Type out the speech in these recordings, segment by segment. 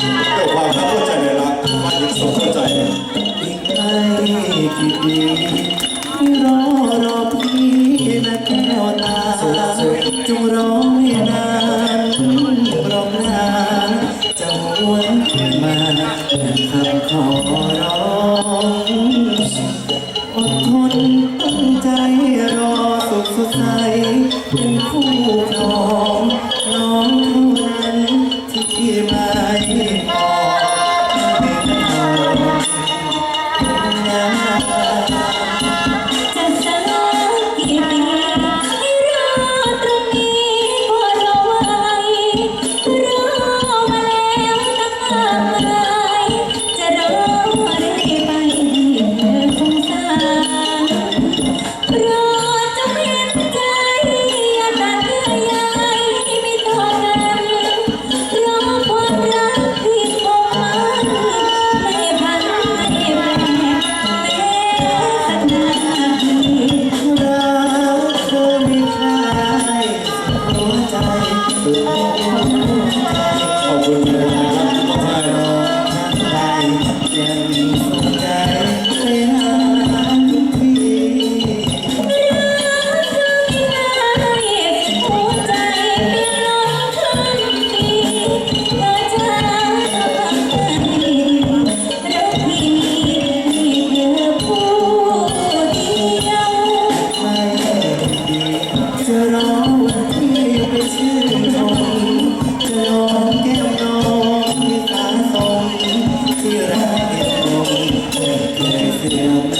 เกิความเข้าใจในรักสองเข้าใจอีกไม่กี่ปีรอรอพี่นะแก้วตาจงรอ Amen.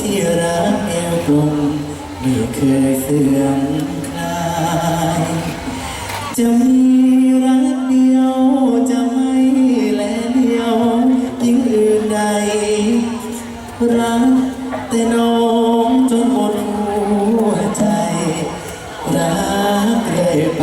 ที่รักเอวกลมไม่เคยเสื่อมคลายจะมีรักเดียวจะไม่แลเดียวยิ่งอื่นใด รักแต่น้องจนหมดหัวใจ รักเลยไป